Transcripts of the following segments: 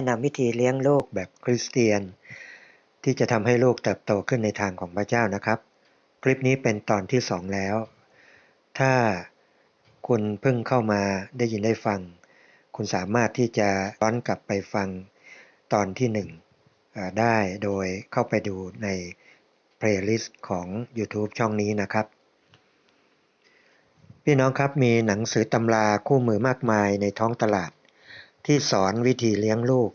แนะนำวิธีเลี้ยงลูกแบบคริสเตียน ที่จะทำให้ลูกเติบโตขึ้นในทางของพระเจ้านะครับ คลิปนี้เป็นตอนที่สองแล้ว ถ้าคุณเพิ่งเข้ามาได้ยินได้ฟัง คุณสามารถที่จะย้อนกลับไปฟังตอนที่หนึ่งได้โดยเข้าไปดูในเพลย์ลิสต์ของ YouTube ช่องนี้นะครับ พี่น้องครับมีหนังสือตำราคู่มือมากมายในท้องตลาด ที่สอนวิธีเลี้ยงลูก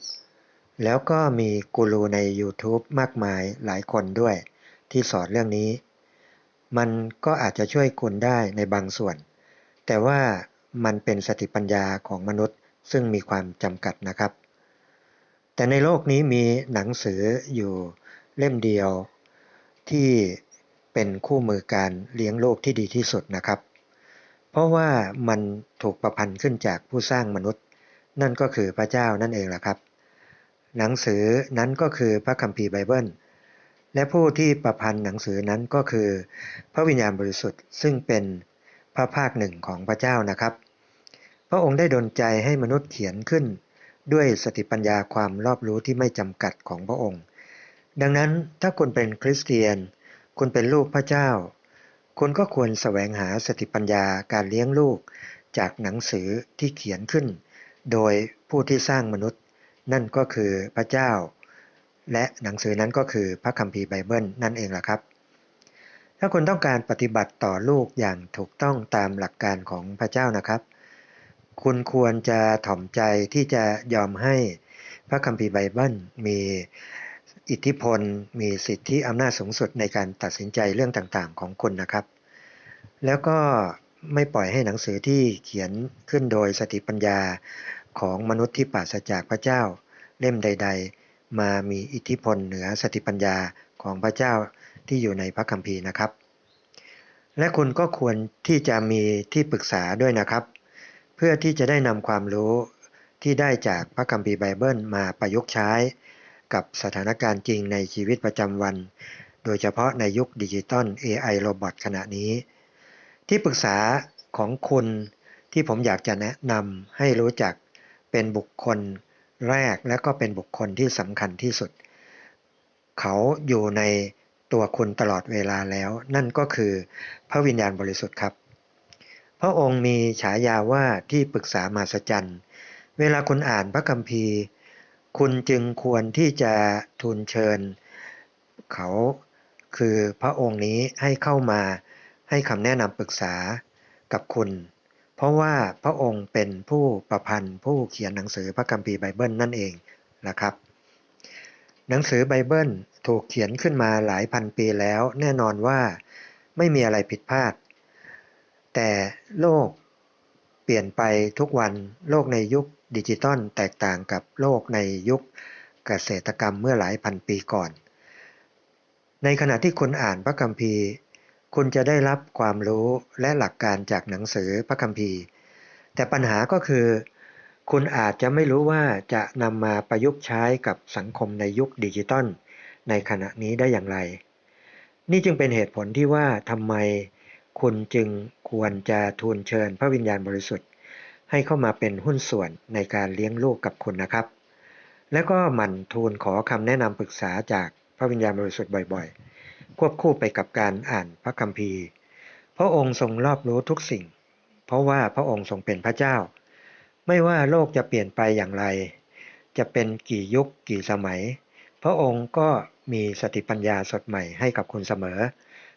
แล้วก็มีกูรูใน YouTube มากมายหลายคนด้วย ที่สอนเรื่องนี้ มันก็อาจจะช่วยคุณได้ในบางส่วน แต่ว่ามันเป็นสติปัญญาของมนุษย์ซึ่งมีความจำกัดนะครับ แต่ในโลกนี้มีหนังสืออยู่เล่มเดียว ที่เป็นคู่มือการเลี้ยงลูกที่ดีที่สุดนะครับ เพราะว่ามันถูกประพันธ์ขึ้นจากผู้สร้างมนุษย์ นั่นก็คือพระเจ้านั่นเองแหละครับ หนังสือนั้นก็คือพระคัมภีร์ไบเบิล และผู้ที่ประพันธ์หนังสือนั้นก็คือ พระวิญญาณบริสุทธิ์ซึ่งเป็นพระภาคหนึ่งของพระเจ้านะครับ พระองค์ได้ดลใจให้มนุษย์เขียนขึ้น ด้วยสติปัญญาความรอบรู้ที่ไม่จำกัดของพระองค์ ดังนั้นถ้าคุณเป็นคริสเตียน คุณเป็นลูกพระเจ้า คุณก็ควรแสวงหาสติปัญญาการเลี้ยงลูกจากหนังสือที่เขียนขึ้น โดยผู้ที่สร้างมนุษย์ นั่นก็คือพระเจ้า และหนังสือนั้นก็คือพระคัมภีร์ไบเบิลนั่นเองล่ะครับ ถ้าคุณต้องการปฏิบัติต่อลูกอย่างถูกต้องตามหลักการของพระเจ้านะครับ คุณควรจะถ่อมใจที่จะยอมให้พระคัมภีร์ไบเบิลมีอิทธิพล มีสิทธิอำนาจสูงสุดในการตัดสินใจเรื่องต่างๆ ของคุณนะครับ แล้วก็ไม่ปล่อยให้หนังสือที่เขียนขึ้นโดยสติปัญญา ของมนุษย์ที่ปราศจากพระเจ้า เล่มใด ๆ มามีอิทธิพลเหนือสติปัญญาของพระเจ้าที่อยู่ในพระคัมภีร์นะครับ และคุณก็ควรที่จะมีที่ปรึกษาด้วยนะครับ เพื่อที่จะได้นำความรู้ที่ได้จากพระคัมภีร์ไบเบิลมาประยุกต์ใช้ กับสถานการณ์จริงในชีวิตประจำวัน โดยเฉพาะในยุคดิจิตอล AI โรบอทขณะนี้ ที่ปรึกษาของคุณที่ผมอยากจะแนะนำให้รู้จัก เป็นบุคคลแรกและก็เป็นบุคคลที่สำคัญที่สุด เขาอยู่ในตัวคุณตลอดเวลาแล้ว นั่นก็คือพระวิญญาณบริสุทธิ์ครับ พระองค์มีฉายาว่าที่ปรึกษามาสจันเวลาคุณอ่านพระคัมภีร์ คุณจึงควรที่จะทูลเชิญ เขาคือพระองค์นี้ให้เข้ามาให้คำแนะนำปรึกษากับคุณ เพราะว่าพระองค์เป็นผู้ประพันธ์ผู้เขียนหนังสือพระคัมภีร์ไบเบิลนั่นเองนะครับ หนังสือไบเบิลถูกเขียนขึ้นมาหลายพันปีแล้ว แน่นอนว่าไม่มีอะไรผิดพลาด แต่โลกเปลี่ยนไปทุกวันโลกในยุคดิจิตอลแตกต่างกับโลกในยุคเกษตรกรรมเมื่อหลายพันปีก่อน ในขณะที่คุณอ่านพระคัมภีร์ คุณจะได้รับความรู้และหลักการจากหนังสือพระคัมภีร์ แต่ปัญหาก็คือ คุณอาจจะไม่รู้ว่าจะนำมาประยุกต์ใช้กับสังคมในยุคดิจิตอลในขณะนี้ได้อย่างไร นี่จึงเป็นเหตุผลที่ว่าทำไมคุณจึงควรจะทูลเชิญพระวิญญาณบริสุทธิ์ ให้เข้ามาเป็นหุ้นส่วนในการเลี้ยงลูกกับคุณนะครับ แล้วก็หมั่นทูลขอคำแนะนำปรึกษาจากพระวิญญาณบริสุทธิ์บ่อย ๆ ควบคู่ไปกับการอ่านพระคัมภีร์ พระองค์ทรงรอบรู้ทุกสิ่ง เพราะว่าพระองค์ทรงเป็นพระเจ้า ไม่ว่าโลกจะเปลี่ยนไปอย่างไร จะเป็นกี่ยุคกี่สมัย พระองค์ก็มีสติปัญญาสดใหม่ให้กับคุณเสมอ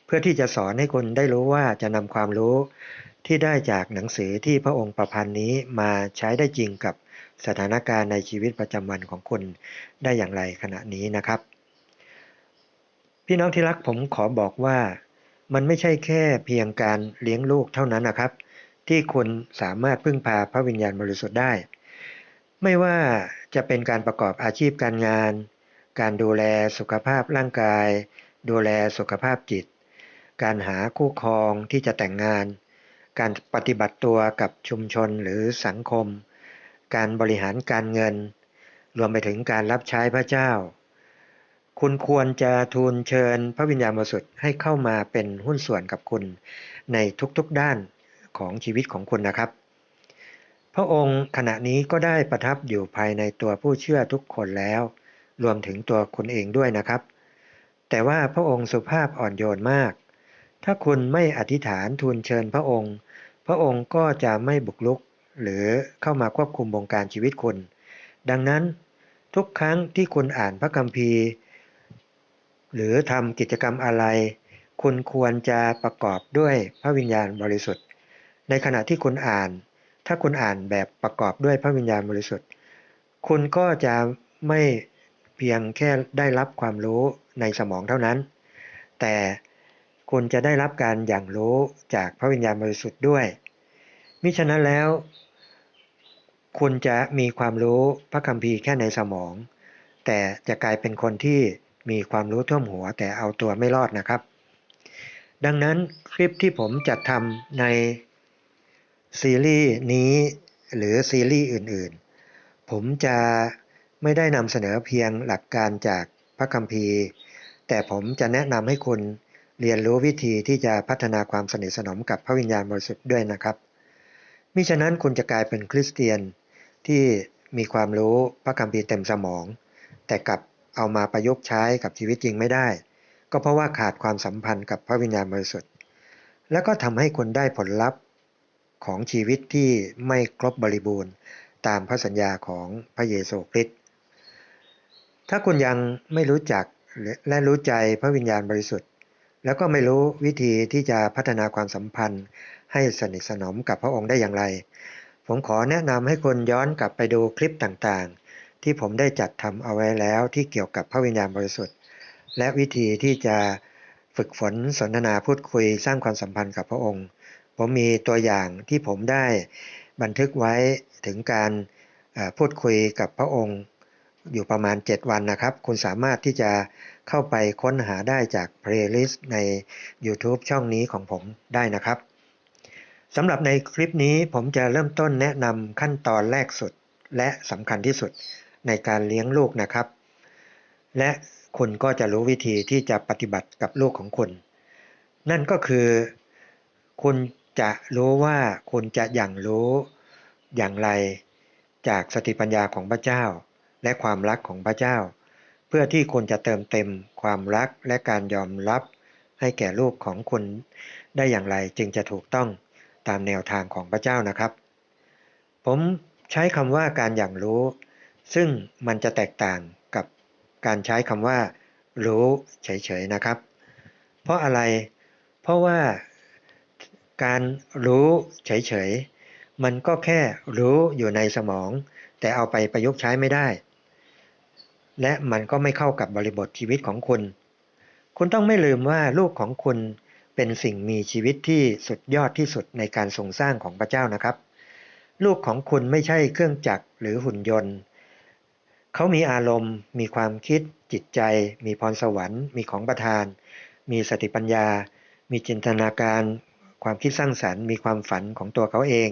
เพื่อที่จะสอนให้คุณได้รู้ว่าจะนำความรู้ที่ได้จากหนังสือที่พระองค์ประพันธ์นี้มาใช้ได้จริงกับสถานการณ์ในชีวิตประจำวันของคุณได้อย่างไรขณะนี้นะครับ พี่น้องที่รักผมขอบอกว่ามันไม่ใช่แค่เพียงการเลี้ยงลูกเท่านั้นนะครับ ที่คุณสามารถพึ่งพาพระวิญญาณบริสุทธิ์ได้ ไม่ว่าจะเป็นการประกอบอาชีพการงาน การดูแลสุขภาพร่างกาย ดูแลสุขภาพจิต การหาคู่ครองที่จะแต่งงาน การปฏิบัติตัวกับชุมชนหรือสังคม การบริหารการเงิน รวมไปถึงการรับใช้พระเจ้า คุณควรจะทูลเชิญพระวิญญาณบริสุทธิ์ให้เข้ามาเป็นหุ้นส่วนกับคุณในทุกๆด้านของชีวิตของคุณนะครับ พระองค์ขณะนี้ก็ได้ประทับอยู่ภายในตัวผู้เชื่อทุกคนแล้ว รวมถึงตัวคุณเองด้วยนะครับ แต่ว่าพระองค์สุภาพอ่อนโยนมาก ถ้าคุณไม่อธิษฐานทูลเชิญพระองค์ พระองค์ก็จะไม่บุกรุกหรือเข้ามาควบคุมบงการชีวิตคุณ ดังนั้นทุกครั้งที่คุณอ่านพระคัมภีร์ หรือทำกิจกรรมอะไร คุณควรจะประกอบด้วยพระวิญญาณบริสุทธิ์ ในขณะที่คุณอ่าน ถ้าคุณอ่านแบบประกอบด้วยพระวิญญาณบริสุทธิ์ คุณก็จะไม่เพียงแค่ได้รับความรู้ในสมองเท่านั้น แต่คุณจะได้รับการอย่างรู้จากพระวิญญาณบริสุทธิ์ด้วย มิฉะนั้นแล้ว คุณจะมีความรู้พระคัมภีร์แค่ในสมอง แต่จะกลายเป็นคนที่ มีความรู้ท่วมหัวแต่เอาตัวไม่รอดนะครับ ดังนั้นคลิปที่ผมจะทำในซีรีส์นี้หรือซีรีส์อื่นๆ ผมจะไม่ได้นำเสนอเพียงหลักการจากพระคัมภีร์ แต่ผมจะแนะนำให้คุณเรียนรู้วิธีที่จะพัฒนาความสนิทสนมกับพระวิญญาณบริสุทธิ์ด้วยนะครับ มิฉะนั้นคุณจะกลายเป็นคริสเตียนที่มีความรู้พระคัมภีร์เต็มสมอง แต่กลับ เอามาประยุกต์ใช้กับชีวิตจริงไม่ได้ ก็เพราะว่าขาดความสัมพันธ์กับพระวิญญาณบริสุทธิ์ และก็ทำให้คุณได้ผลลัพธ์ของชีวิตที่ไม่ครบบริบูรณ์ ตามพระสัญญาของพระเยซูคริสต์ถ้าคุณยังไม่รู้จักและรู้ใจพระวิญญาณบริสุทธิ์ แล้วก็ไม่รู้วิธีที่จะพัฒนาความสัมพันธ์ ให้สนิทสนมกับพระองค์ได้อย่างไร ผมขอแนะนำให้คนย้อนกลับไปดูคลิปต่างๆ ที่ผมได้จัดทำเอาไว้แล้วที่เกี่ยวกับพระวิญญาณบริสุทธิ์ และวิธีที่จะฝึกฝนสนทนาพูดคุยสร้างความสัมพันธ์กับพระองค์ ผมมีตัวอย่างที่ผมได้บันทึกไว้ถึงการพูดคุยกับพระองค์อยู่ประมาณ 7 วันนะครับ คุณสามารถที่จะเข้าไปค้นหาได้จากเพลย์ลิสต์ใน YouTube ช่องนี้ของผมได้นะครับสำหรับในคลิปนี้ผมจะเริ่มต้นแนะนำขั้นตอนแรกสุดและสำคัญที่สุด ในการเลี้ยงลูกนะครับ และคุณก็จะรู้วิธีที่จะปฏิบัติกับลูกของคุณ นั่นก็คือ คุณจะรู้ว่าคุณจะอย่างรู้อย่างไรจากสติปัญญาของพระเจ้า และความรักของพระเจ้า เพื่อที่คุณจะเติมเต็มความรักและการยอมรับให้แก่ลูกของคุณได้อย่างไรจึงจะถูกต้องตามแนวทางของพระเจ้านะครับ ผมใช้คำว่าการอย่างรู้ ซึ่งมันจะแตกต่างกับการใช้คำว่า รู้เฉยๆนะครับ เพราะอะไร เพราะว่าการรู้เฉยๆ มันก็แค่รู้อยู่ในสมอง แต่เอาไปประยุกต์ใช้ไม่ได้ และมันก็ไม่เข้ากับบริบทชีวิตของคุณ คุณต้องไม่ลืมว่าลูกของคุณเป็นสิ่งมีชีวิตที่สุดยอดที่สุดในการทรงสร้างของพระเจ้านะครับ ลูกของคุณไม่ใช่เครื่องจักรหรือหุ่นยนต์ เขามีอารมณ์ มีความคิด จิตใจ มีพรสวรรค์ มีของประทาน มีสติปัญญา มีจินตนาการ ความคิดสร้างสรรค์ มีความฝันของตัวเขาเอง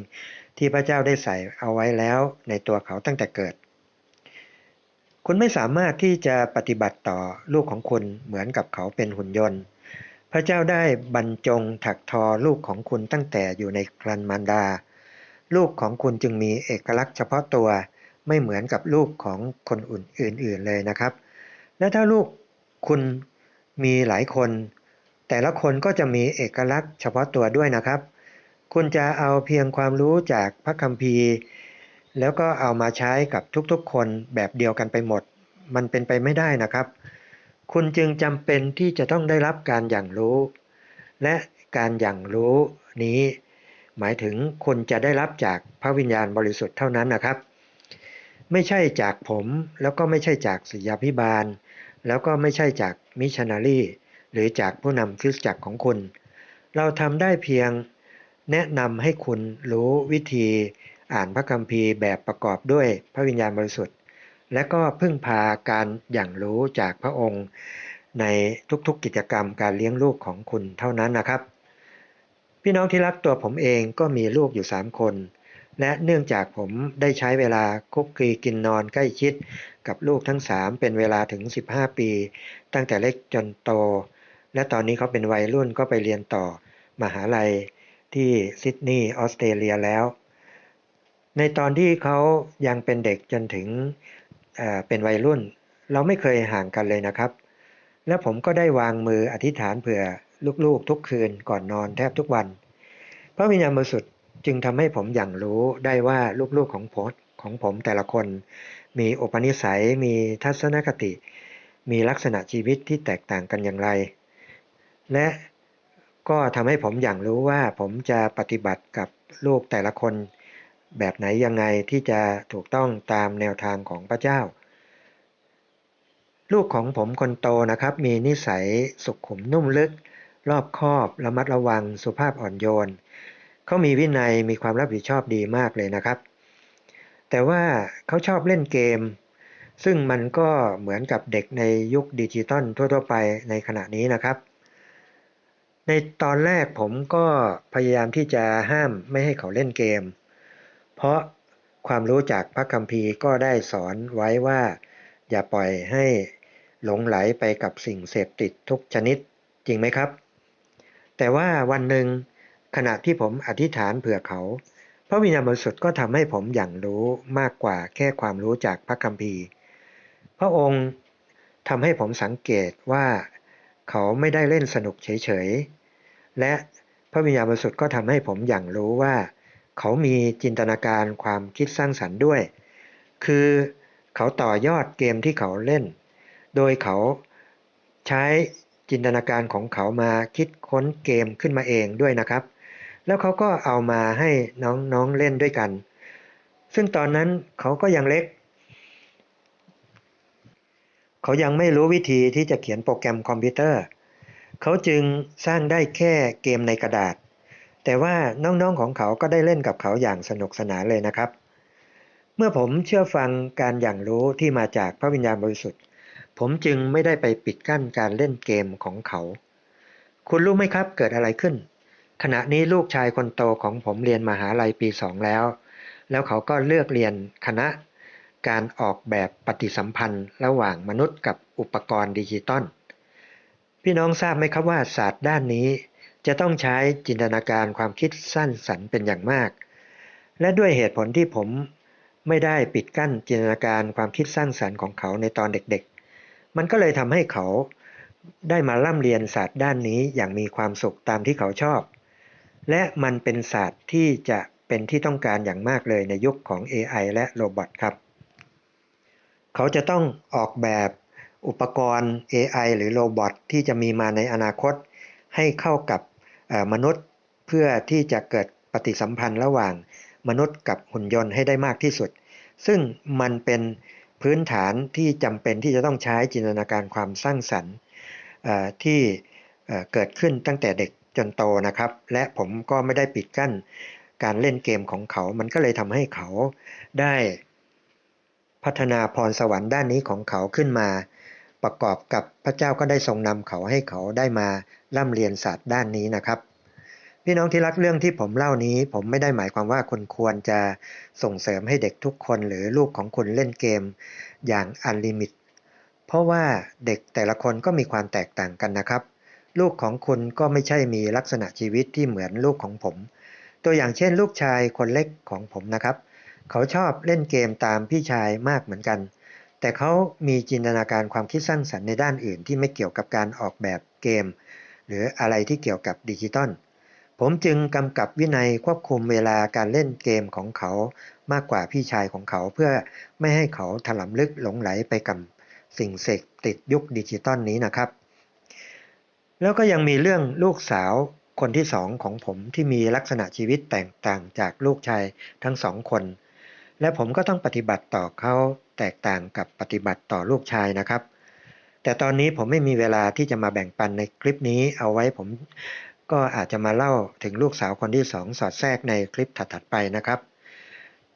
ที่พระเจ้าได้ใส่เอาไว้แล้วในตัวเขาตั้งแต่เกิด คุณไม่สามารถที่จะปฏิบัติต่อลูกของคุณเหมือนกับเขาเป็นหุ่นยนต์ พระเจ้าได้บรรจงถักทอลูกของคุณตั้งแต่อยู่ในครันมารดา ลูกของคุณจึงมีเอกลักษณ์เฉพาะตัว ไม่เหมือนกับลูกของคนอื่นๆเลยนะครับ และถ้าลูกคุณมีหลายคน แต่ละคนก็จะมีเอกลักษณ์เฉพาะตัวด้วยนะครับ คุณจะเอาเพียงความรู้จากพระคัมภีร์ แล้วก็เอามาใช้กับทุกๆ คนแบบเดียวกันไปหมด มันเป็นไปไม่ได้นะครับ คุณจึงจำเป็นที่จะต้องได้รับการอย่างรู้ และการอย่างรู้นี้ หมายถึงคุณจะได้รับจากพระวิญญาณบริสุทธิ์เท่านั้นนะครับ ไม่ใช่จากผม แล้วก็ไม่ใช่จากศิยาพิบาล แล้วก็ไม่ใช่จากมิชนนารีหรือจากผู้นำคริสตจักรของคุณ เราทำได้เพียงแนะนำให้คุณรู้วิธีอ่านพระคัมภีร์แบบประกอบด้วยพระวิญญาณบริสุทธิ์ และก็พึ่งพาการอย่างรู้จากพระองค์ ในทุกๆกิจกรรมการเลี้ยงลูกของคุณเท่านั้นนะครับ พี่น้องที่รักตัวผมเองก็มีลูกอยู่ 3 คน และเนื่องจากผมได้ใช้เวลาคุกคีกินนอนใกล้ชิดกับลูกทั้ง3เป็นเวลาถึง 15 ปี ตั้งแต่เล็กจนโต และตอนนี้เขาเป็นวัยรุ่นก็ไปเรียนต่อมหาลัยที่ซิดนีย์ออสเตรเลียแล้ว ในตอนที่เขายังเป็นเด็กจนถึงเเป็นวัยรุ่น เราไม่เคยห่างกันเลยนะครับ และผมก็ได้วางมืออธิษฐานเผื่อลูกๆทุกคืนก่อนนอนแทบทุกวัน พระวิญญาณบริสุทธิ์ จึงทำให้ผมอย่างรู้ได้ว่าลูกๆของผมของผมแต่ละคน มีอุปนิสัยมีทัศนคติ มีลักษณะชีวิตที่แตกต่างกันอย่างไร และก็ทำให้ผมอย่างรู้ว่าผมจะปฏิบัติกับลูกแต่ละคน แบบไหนยังไงที่จะถูกต้องตามแนวทางของพระเจ้า ลูกของผมคนโตนะครับ มีนิสัยสุขุมนุ่มลึก รอบคอบระมัดระวังสุภาพอ่อนโยน เขามีวินัยมีความรับผิดชอบดีมากเลยนะครับ แต่ว่าเขาชอบเล่นเกม ซึ่งมันก็เหมือนกับเด็กในยุคดิจิตอลทั่วๆไปในขณะนี้นะครับ ในตอนแรกผมก็พยายามที่จะห้ามไม่ให้เขาเล่นเกม เพราะความรู้จากพระคัมภีร์ก็ได้สอนไว้ว่า อย่าปล่อยให้หลงไหลไปกับสิ่งเสพติดทุกชนิดจริงไหมครับ แต่ว่าวันหนึ่ง ขณะที่ผมอธิษฐานเผื่อเขา พระวิญญาณบริสุทธิ์ก็ทำให้ผมอย่างรู้มากกว่าแค่ความรู้จากพระคัมภีร์ พระองค์ทำให้ผมสังเกตว่า เขาไม่ได้เล่นสนุกเฉยๆ และพระวิญญาณบริสุทธิ์ก็ทำให้ผมอย่างรู้ว่า เขามีจินตนาการความคิดสร้างสรรค์ด้วย คือเขาต่อยอดเกมที่เขาเล่น โดยเขาใช้จินตนาการของเขามาคิดค้นเกมขึ้นมาเองด้วยนะครับ แล้วเขาก็เอามาให้น้องๆเล่นด้วยกัน ซึ่งตอนนั้นเขาก็ยังเล็ก เขายังไม่รู้วิธีที่จะเขียนโปรแกรมคอมพิวเตอร์ เขาจึงสร้างได้แค่เกมในกระดาษ แต่ว่าน้องๆของเขาก็ได้เล่นกับเขาอย่างสนุกสนานเลยนะครับ เมื่อผมเชื่อฟังการอย่างรู้ที่มาจากพระวิญญาณบริสุทธิ์ ผมจึงไม่ได้ไปปิดกั้นการเล่นเกมของเขา คุณรู้ไหมครับเกิดอะไรขึ้น ขณะนี้ลูกชายคนโตของผมเรียนมหาลัยปีสองแล้ว แล้วเขาก็เลือกเรียนคณะการออกแบบปฏิสัมพันธ์ระหว่างมนุษย์กับอุปกรณ์ดิจิตอล พี่น้องทราบไหมครับว่าศาสตร์ด้านนี้ จะต้องใช้จินตนาการความคิดสร้างสรรค์เป็นอย่างมาก และด้วยเหตุผลที่ผมไม่ได้ปิดกั้นจินตนาการความคิดสร้างสรรค์ของเขาในตอนเด็กๆ มันก็เลยทำให้เขาได้มาร่ำเรียนศาสตร์ด้านนี้อย่างมีความสุขตามที่เขาชอบ และมันเป็นศาสตร์ที่จะเป็นที่ต้องการอย่างมากเลยในยุคของ AI และโรบอทครับ เขาจะต้องออกแบบอุปกรณ์ AI หรือโรบอทที่จะมีมาในอนาคต ให้เข้ากับมนุษย์เพื่อที่จะเกิดปฏิสัมพันธ์ระหว่างมนุษย์กับหุ่นยนต์ให้ได้มากที่สุด ซึ่งมันเป็นพื้นฐานที่จำเป็นที่จะต้องใช้จินตนาการความสร้างสรรค์ที่เกิดขึ้นตั้งแต่เด็ก จนโตนะครับ และผมก็ไม่ได้ปิดกั้นการเล่นเกมของเขา มันก็เลยทำให้เขาได้พัฒนาพรสวรรค์ด้านนี้ของเขาขึ้นมา ประกอบกับพระเจ้าก็ได้ทรงนำเขาให้เขาได้มาร่ำเรียนศาสตร์ด้านนี้นะครับ พี่น้องที่รักเรื่องที่ผมเล่านี้ ผมไม่ได้หมายความว่าคุณควรจะส่งเสริมให้เด็กทุกคนหรือลูกของคุณเล่นเกมอย่างอันลิมิต เพราะว่าเด็กแต่ละคนก็มีความแตกต่างกันนะครับ ลูกของคุณก็ไม่ใช่มีลักษณะชีวิตที่เหมือนลูกของผม ตัวอย่างเช่น ลูกชายคนเล็กของผมนะครับ เขาชอบเล่นเกมตามพี่ชายมากเหมือนกัน แต่เขามีจินตนาการความคิดสร้างสรรค์ในด้านอื่น ที่ไม่เกี่ยวกับการออกแบบเกม หรืออะไรที่เกี่ยวกับดิจิตอลผมจึงกำกับวินัยควบคุมเวลาการเล่นเกมของเขามากกว่าพี่ชายของเขาเพื่อไม่ให้เขาถลำลึกหลงไหลไปกับสิ่งเสกติดยุคดิจิตอลนี้นะครับ แล้วก็ยังมีเรื่องลูกสาวคนที่สองของผมที่มีลักษณะชีวิตแตกต่างจากลูกชายทั้งสองคน และผมก็ต้องปฏิบัติต่อเขาแตกต่างกับปฏิบัติต่อลูกชายนะครับ แต่ตอนนี้ผมไม่มีเวลาที่จะมาแบ่งปันในคลิปนี้เอาไว้ผมก็อาจจะมาเล่าถึงลูกสาวคนที่สองสอดแทรกในคลิปถัดๆไปนะครับ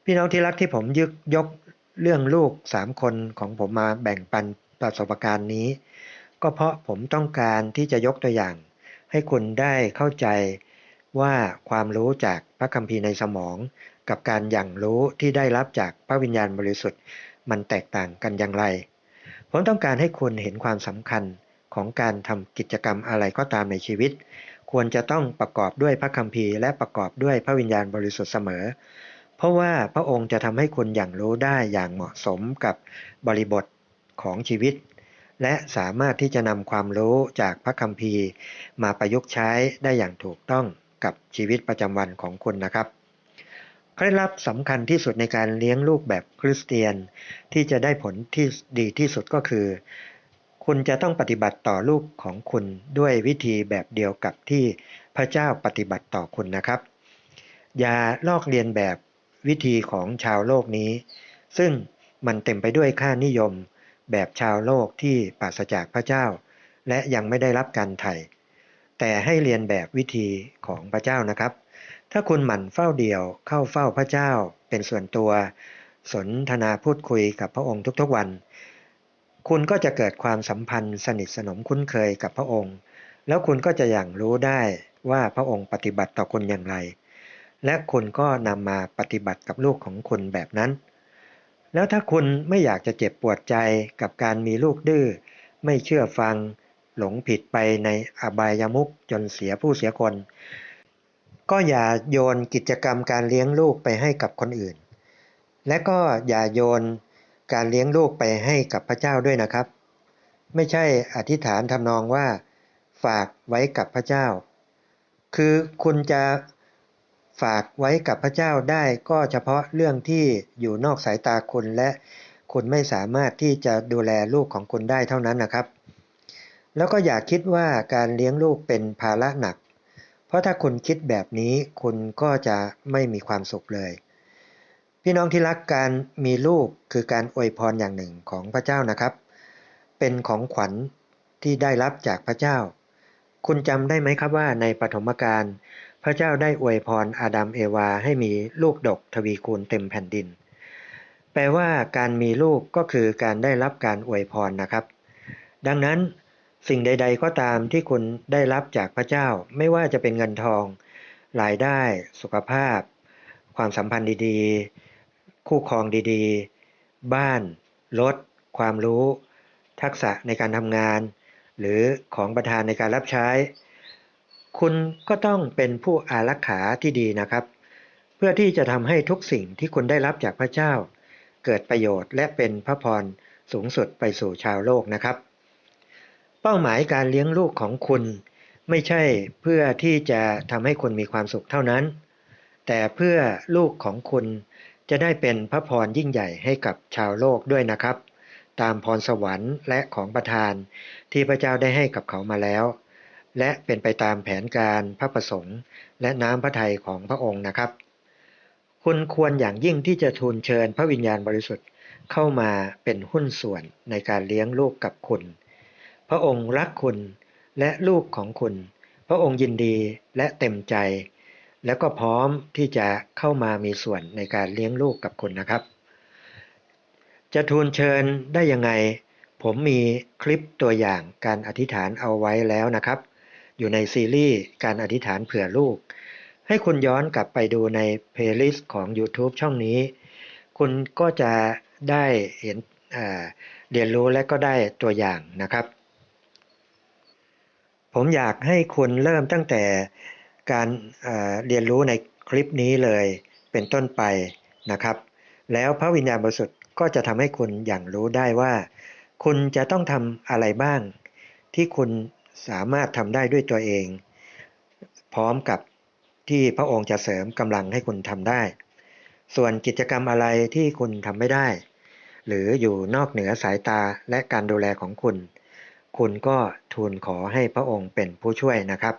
พี่น้องที่รักที่ผมยึกยกเรื่องลูกสามคนของผมมาแบ่งปันประสบการณ์นี้ ก็เพราะผมต้องการที่จะยกตัวอย่าง ให้คุณได้เข้าใจว่าความรู้จากพระคัมภีร์ในสมอง กับการอย่างรู้ที่ได้รับจากพระวิญญาณบริสุทธิ์ มันแตกต่างกันอย่างไร ผมต้องการให้คุณเห็นความสำคัญของการทำกิจกรรมอะไรก็ตามในชีวิต ควรจะต้องประกอบด้วยพระคัมภีร์และประกอบด้วยพระวิญญาณบริสุทธิ์เสมอ เพราะว่าพระองค์จะทำให้คุณอย่างรู้ได้อย่างเหมาะสมกับบริบทของชีวิต และสามารถที่จะนำความรู้จากพระคัมภีร์ มาประยุกต์ใช้ได้อย่างถูกต้องกับชีวิตประจำวันของคุณนะครับเคล็ดลับสำคัญที่สุดในการเลี้ยงลูกแบบคริสเตียน ที่จะได้ผลที่ดีที่สุดก็คือ คุณจะต้องปฏิบัติต่อลูกของคุณด้วยวิธีแบบเดียวกับที่พระเจ้าปฏิบัติต่อคุณนะครับ อย่าลอกเลียนแบบวิธีของชาวโลกนี้ ซึ่งมันเต็มไปด้วยค่านิยม แบบชาวโลกที่ปราศจากพระเจ้า และยังไม่ได้รับการไถ่แต่ให้เรียนแบบวิธีของพระเจ้านะครับ ถ้าคุณหมั่นเฝ้าเดี่ยวเข้าเฝ้าพระเจ้าเป็นส่วนตัว สนทนาพูดคุยกับพระองค์ทุกๆวัน คุณก็จะเกิดความสัมพันธ์สนิทสนมคุ้นเคยกับพระองค์ แล้วคุณก็จะอย่างรู้ได้ว่าพระองค์ปฏิบัติต่อคุณอย่างไร และคุณก็นำมาปฏิบัติกับลูกของคุณแบบนั้น แล้วถ้าคุณไม่อยากจะเจ็บปวดใจกับการมีลูกดื้อ ไม่เชื่อฟัง หลงผิดไปในอบายามุขจนเสียผู้เสียคน ก็อย่าโยนกิจกรรมการเลี้ยงลูกไปให้กับคนอื่น และก็อย่าโยนการเลี้ยงลูกไปให้กับพระเจ้าด้วยนะครับ ไม่ใช่อธิษฐานทำนองว่า ฝากไว้กับพระเจ้า คือคุณจะ ฝากไว้กับพระเจ้าได้ก็เฉพาะเรื่องที่อยู่นอกสายตาคุณและคุณไม่สามารถที่จะดูแลลูกของคุณได้เท่านั้นนะครับ แล้วก็อย่าคิดว่าการเลี้ยงลูกเป็นภาระหนัก เพราะถ้าคุณคิดแบบนี้คุณก็จะไม่มีความสุขเลย พี่น้องที่รักการมีลูกคือการอวยพรอย่างหนึ่งของพระเจ้านะครับ เป็นของขวัญที่ได้รับจากพระเจ้า คุณจำได้ไหมครับว่าในปฐมกาล พระเจ้าได้อวยพรอาดัมเอวาให้มีลูกดกทวีคูณเต็มแผ่นดิน แปลว่าการมีลูกก็คือการได้รับการอวยพรนะครับ ดังนั้นสิ่งใด ๆ ก็ตามที่คุณได้รับจากพระเจ้าไม่ว่าจะเป็นเงินทอง รายได้ สุขภาพ ความสัมพันธ์ดีๆ คู่ครองดีๆ บ้าน รถ ความรู้ ทักษะในการทำงาน หรือของประทานในการรับใช้ คุณก็ต้องเป็นผู้อารักขาที่ดีนะครับ เพื่อที่จะทำให้ทุกสิ่งที่คุณได้รับจากพระเจ้า เกิดประโยชน์และเป็นพระพรสูงสุดไปสู่ชาวโลกนะครับ เป้าหมายการเลี้ยงลูกของคุณ ไม่ใช่เพื่อที่จะทำให้คุณมีความสุขเท่านั้น แต่เพื่อลูกของคุณจะได้เป็นพระพรยิ่งใหญ่ให้กับชาวโลกด้วยนะครับ ตามพรสวรรค์และของประทานที่พระเจ้าได้ให้กับเขามาแล้ว และเป็นไปตามแผนการพระประสงค์ และน้ำพระทัยของพระองค์นะครับ คุณควรอย่างยิ่งที่จะทูลเชิญพระวิญญาณบริสุทธิ์เข้ามาเป็นหุ้นส่วนในการเลี้ยงลูกกับคุณ พระองค์รักคุณและลูกของคุณ พระองค์ยินดีและเต็มใจ แล้วก็พร้อมที่จะเข้ามามีส่วนในการเลี้ยงลูกกับคุณนะครับ จะทูลเชิญได้ยังไง ผมมีคลิปตัวอย่างการอธิษฐานเอาไว้แล้วนะครับ อยู่ในซีรีส์การอธิษฐานเผื่อลูก ให้คุณย้อนกลับไปดูในเพลย์ลิสต์ของ YouTube ช่องนี้ คุณก็จะได้เห็นเรียนรู้และก็ได้ตัวอย่างนะครับ ผมอยากให้คุณเริ่มตั้งแต่การเเรียนรู้ในคลิปนี้เลยเป็นต้นไปนะครับ แล้วพระวิญญาณบริสุทธิ์ก็จะทำให้คุณอย่างรู้ได้ว่า คุณจะต้องทำอะไรบ้าง ที่คุณ สามารถทำได้ด้วยตัวเอง พร้อมกับที่พระองค์จะเสริมกำลังให้คุณทำได้ ส่วนกิจกรรมอะไรที่คุณทำไม่ได้ หรืออยู่นอกเหนือสายตาและการดูแลของคุณ คุณก็ทูลขอให้พระองค์เป็นผู้ช่วยนะครับ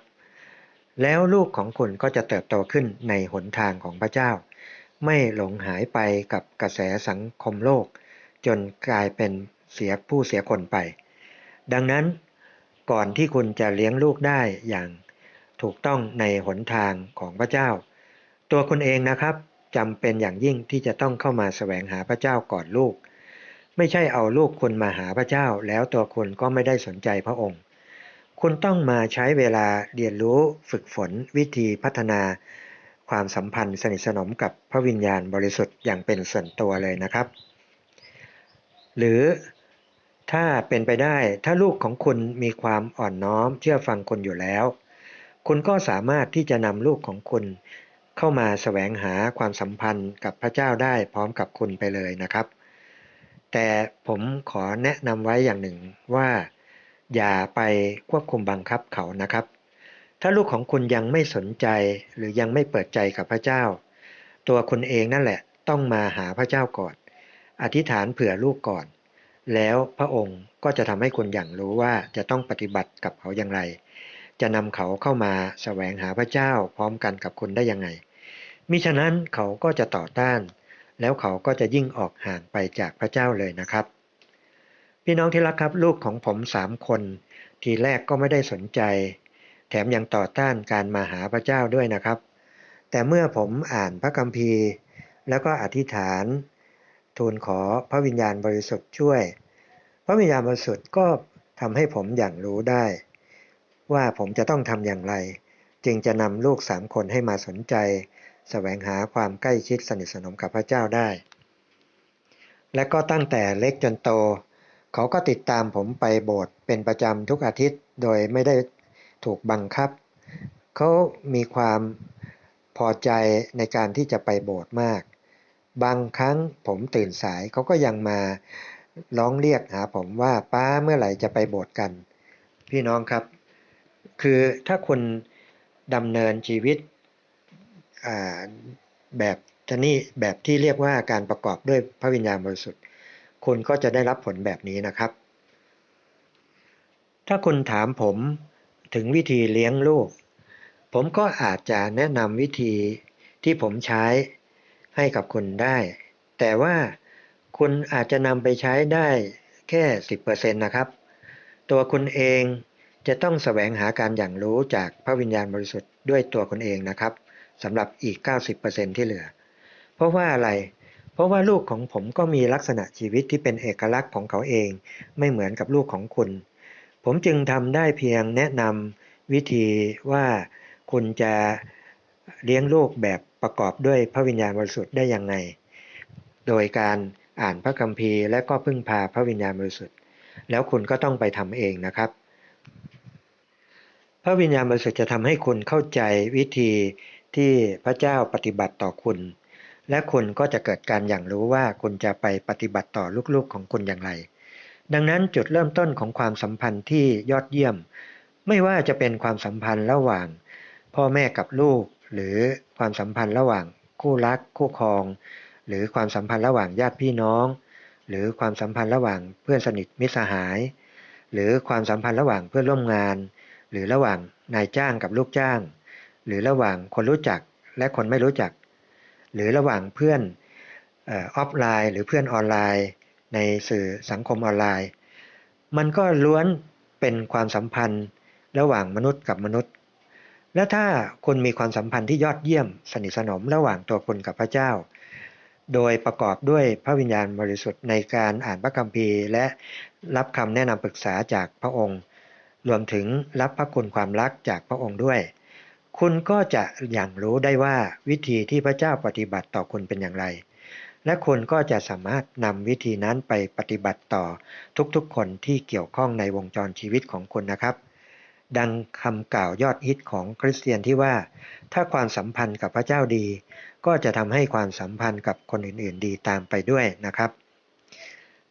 แล้วลูกของคุณก็จะเติบโตขึ้นในหนทางของพระเจ้า ไม่หลงหายไปกับกระแสสังคมโลก จนกลายเป็นเสียผู้เสียคนไป ดังนั้น ก่อนที่คุณจะเลี้ยงลูกได้อย่างถูกต้องในหนทางของพระเจ้า ตัวคุณเองนะครับจำเป็นอย่างยิ่งที่จะต้องเข้ามาแสวงหาพระเจ้าก่อนลูก ไม่ใช่เอาลูกคุณมาหาพระเจ้า แล้วตัวคุณก็ไม่ได้สนใจพระองค์ คุณต้องมาใช้เวลาเรียนรู้ฝึกฝนวิธีพัฒนา ความสัมพันธ์สนิทสนมกับพระวิญญาณบริสุทธิ์อย่างเป็นส่วนตัวเลยนะครับ หรือ ถ้าเป็นไปได้ ถ้าลูกของคุณมีความอ่อนน้อมเชื่อฟังคุณอยู่แล้ว คุณก็สามารถที่จะนำลูกของคุณเข้ามาแสวงหาความสัมพันธ์กับพระเจ้าได้พร้อมกับคุณไปเลยนะครับ แต่ผมขอแนะนำไว้อย่างหนึ่งว่า อย่าไปควบคุมบังคับเขานะครับ ถ้าลูกของคุณยังไม่สนใจหรือยังไม่เปิดใจกับพระเจ้า ตัวคุณเองนั่นแหละต้องมาหาพระเจ้าก่อน อธิษฐานเผื่อลูกก่อน แล้วพระองค์ก็จะทำให้คุณอย่างรู้ว่าจะต้องปฏิบัติกับเขาอย่างไร จะนำเขาเข้ามาแสวงหาพระเจ้าพร้อมกันกับคุณได้ยังไง มิฉะนั้นเขาก็จะต่อต้าน แล้วเขาก็จะยิ่งออกห่างไปจากพระเจ้าเลยนะครับ พี่น้องที่รักครับลูกของผมสามคน ทีแรกก็ไม่ได้สนใจ แถมยังต่อต้านการมาหาพระเจ้าด้วยนะครับ แต่เมื่อผมอ่านพระคัมภีร์ แล้วก็อธิษฐาน ทูลขอพระวิญญาณบริสุทธิ์ช่วย พระวิญญาณบริสุทธิ์ก็ทำให้ผมอย่างรู้ได้ ว่าผมจะต้องทำอย่างไร จึงจะนำลูกสามคนให้มาสนใจแสวงหาความใกล้ชิดสนิทสนมกับพระเจ้าได้ และก็ตั้งแต่เล็กจนโต เขาก็ติดตามผมไปโบสถ์เป็นประจำทุกอาทิตย์โดยไม่ได้ถูกบังคับ เขามีความพอใจในการที่จะไปโบสถ์มาก บางครั้งผมตื่นสายเขาก็ยังมาร้องเรียกหาผมว่าป้าเมื่อไหร่จะไปโบสถ์กัน พี่น้องครับ คือถ้าคุณดำเนินชีวิตแบบทนี่แบบที่เรียกว่าการประกอบด้วยพระวิญญาณบริสุทธิ์ คุณก็จะได้รับผลแบบนี้นะครับ ถ้าคุณถามผมถึงวิธีเลี้ยงลูก ผมก็อาจจะแนะนำวิธีที่ผมใช้ ให้กับคุณได้ แต่ว่าคุณอาจจะนำไปใช้ได้แค่ 10%นะครับ ตัวคุณเองจะต้องแสวงหาการอย่างรู้จากพระวิญญาณบริสุทธิ์ด้วยตัวคุณเองนะครับสำหรับอีก 90%ที่เหลือ เพราะว่าอะไร เพราะว่าลูกของผมก็มีลักษณะชีวิตที่เป็นเอกลักษณ์ของเขาเอง ไม่เหมือนกับลูกของคุณ ผมจึงทำได้เพียงแนะนำวิธีว่าคุณจะเลี้ยงลูกแบบ ประกอบด้วยพระวิญญาณบริสุทธิ์ได้ยังไง โดยการอ่านพระคัมภีร์และก็พึ่งพาพระวิญญาณบริสุทธิ์ แล้วคุณก็ต้องไปทำเองนะครับ พระวิญญาณบริสุทธิ์จะทำให้คุณเข้าใจวิธีที่พระเจ้าปฏิบัติต่อคุณ และคุณก็จะเกิดการอย่างรู้ว่าคุณจะไปปฏิบัติต่อลูกๆของคุณอย่างไร ดังนั้นจุดเริ่มต้นของความสัมพันธ์ที่ยอดเยี่ยม ไม่ว่าจะเป็นความสัมพันธ์ระหว่าง พ่อแม่กับลูก หรือความสัมพันธ์ระหว่างคู่รักคู่ครอง หรือความสัมพันธ์ระหว่างญาติพี่น้อง หรือความสัมพันธ์ระหว่างเพื่อนสนิทมิตรสหาย หรือความสัมพันธ์ระหว่างเพื่อนร่วมงาน หรือระหว่างนายจ้างกับลูกจ้าง หรือระหว่างคนรู้จักและคนไม่รู้จัก หรือระหว่างเพื่อนออฟไลน์ หรือเพื่อนออนไลน์ ในสื่อสังคมออนไลน์ มันก็ล้วนเป็นความสัมพันธ์ระหว่างมนุษย์กับมนุษย์ และถ้าคุณมีความสัมพันธ์ที่ยอดเยี่ยมสนิทสนมระหว่างตัวคุณกับพระเจ้า โดยประกอบด้วยพระวิญญาณบริสุทธิ์ในการอ่านพระคัมภีร์ และรับคำแนะนำปรึกษาจากพระองค์ รวมถึงรับพระคุณความรักจากพระองค์ด้วย คุณก็จะอย่างรู้ได้ว่าวิธีที่พระเจ้าปฏิบัติต่อคุณเป็นอย่างไร และคุณก็จะสามารถนำวิธีนั้นไปปฏิบัติต่อทุกๆคนที่เกี่ยวข้องในวงจรชีวิตของคุณนะครับ ดังคำกล่าวยอดฮิตของคริสเตียนที่ว่า ถ้าความสัมพันธ์กับพระเจ้าดี ก็จะทำให้ความสัมพันธ์กับคนอื่นๆ ดีตามไปด้วยนะครับ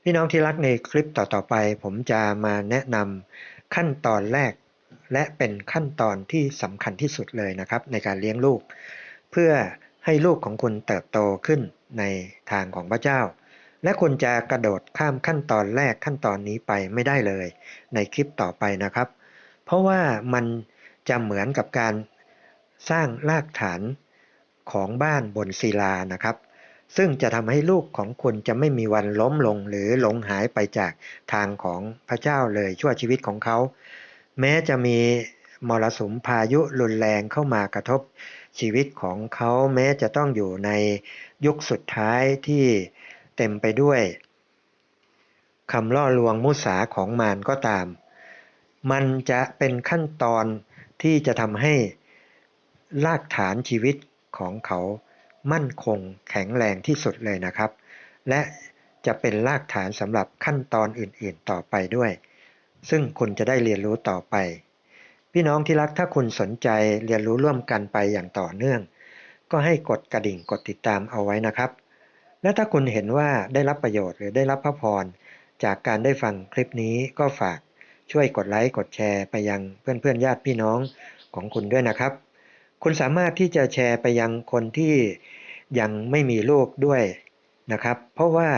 พี่น้องที่รักในคลิปต่อๆไป ผมจะมาแนะนำขั้นตอนแรก และเป็นขั้นตอนที่สำคัญที่สุดเลยนะครับ ในการเลี้ยงลูก เพื่อให้ลูกของคุณเติบโตขึ้นในทางของพระเจ้า และคุณจะกระโดดข้ามขั้นตอนแรกขั้นตอนนี้ไปไม่ได้เลย ในคลิปต่อไปนะครับ เพราะว่ามันจะเหมือนกับการสร้างรากฐานของบ้านบนศิลานะครับ ซึ่งจะทำให้ลูกของคุณจะไม่มีวันล้มลงหรือหลงหายไปจากทางของพระเจ้าเลยชั่วชีวิตของเขา แม้จะมีมรสุมพายุรุนแรงเข้ามากระทบชีวิตของเขาแม้จะต้องอยู่ในยุคสุดท้ายที่เต็มไปด้วยคำล่อลวงมุสาของมารก็ตาม มันจะเป็นขั้นตอนที่จะทำให้รากฐานชีวิตของเขามั่นคงแข็งแรงที่สุดเลยนะครับ และจะเป็นรากฐานสำหรับขั้นตอนอื่นๆต่อไปด้วย ซึ่งคุณจะได้เรียนรู้ต่อไป พี่น้องที่รักถ้าคุณสนใจเรียนรู้ร่วมกันไปอย่างต่อเนื่อง ก็ให้กดกระดิ่งกดติดตามเอาไว้นะครับ และถ้าคุณเห็นว่าได้รับประโยชน์หรือได้รับพระพรจากการได้ฟังคลิปนี้ก็ฝาก ช่วยกดไลค์กดแชร์ไปยังเพื่อนๆญาติพี่น้องของคุณด้วยนะครับ คุณสามารถที่จะแชร์ไปยังคนที่ยังไม่มีลูกด้วยนะครับ เพราะว่า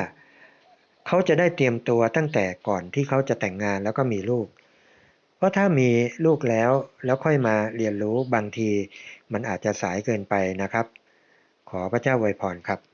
เขาจะได้เตรียมตัวตั้งแต่ก่อนที่เขาจะแต่งงานแล้วก็มีลูก เพราะถ้ามีลูกแล้วแล้วค่อยมาเรียนรู้บางที มันอาจจะสายเกินไปนะครับ ขอพระเจ้าอวยพรครับ